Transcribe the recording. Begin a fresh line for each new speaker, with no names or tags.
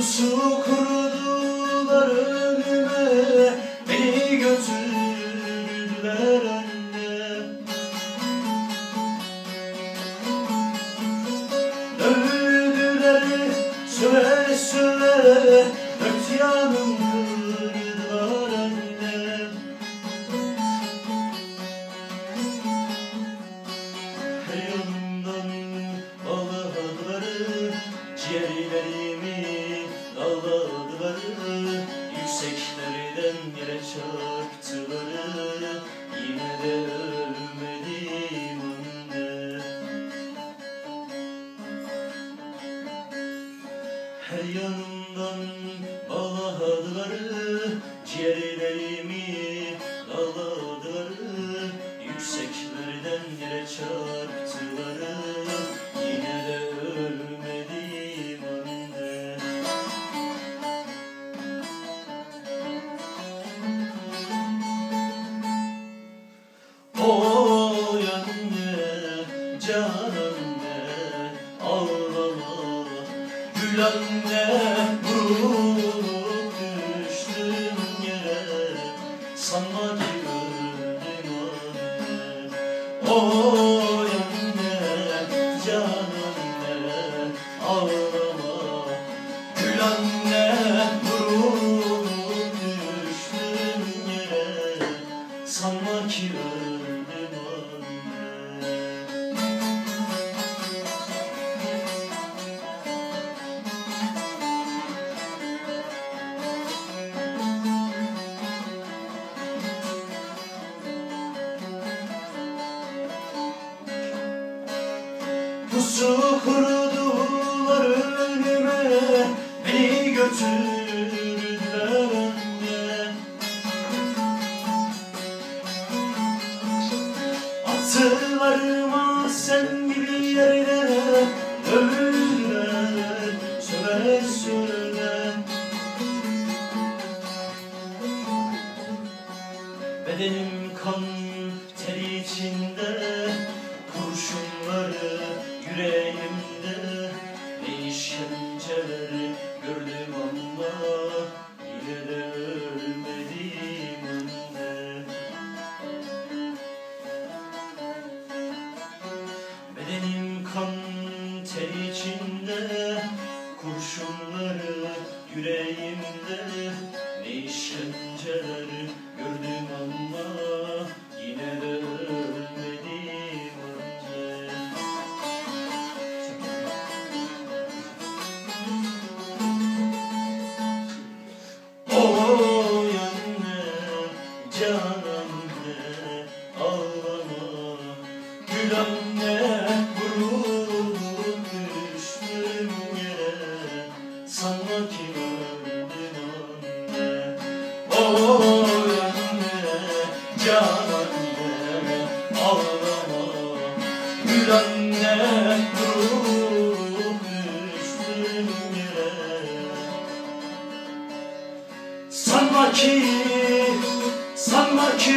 Pusu kurdular önüme Beni götürdüler anne Dövdüler söve söve Dört yanım Çarptılar Yine de ölmedim anne Her yanımdan bağladılar Ciğerlerimi dağladılar Yükseklerden yere çarptılar anne, ağlama Gül anne, vurup düştüm yere. Sanma ki öldüm anne. Oy anne, can ağlama Gül anne, vurup düştüm yere. Sanma ki Pusu kurdular önüme Beni götürdüler anne Attılar sen gibi yerlere Dövdüler söve söve Bedenim kan ter içinde Kurşunları yüreğimde Ne işkenceler gördüm ama Yine de ölmedim anne Bedenim kan ter içinde Kurşunları yüreğimde Ne işkenceler gördüm ama Oy anne, ki, sanma ki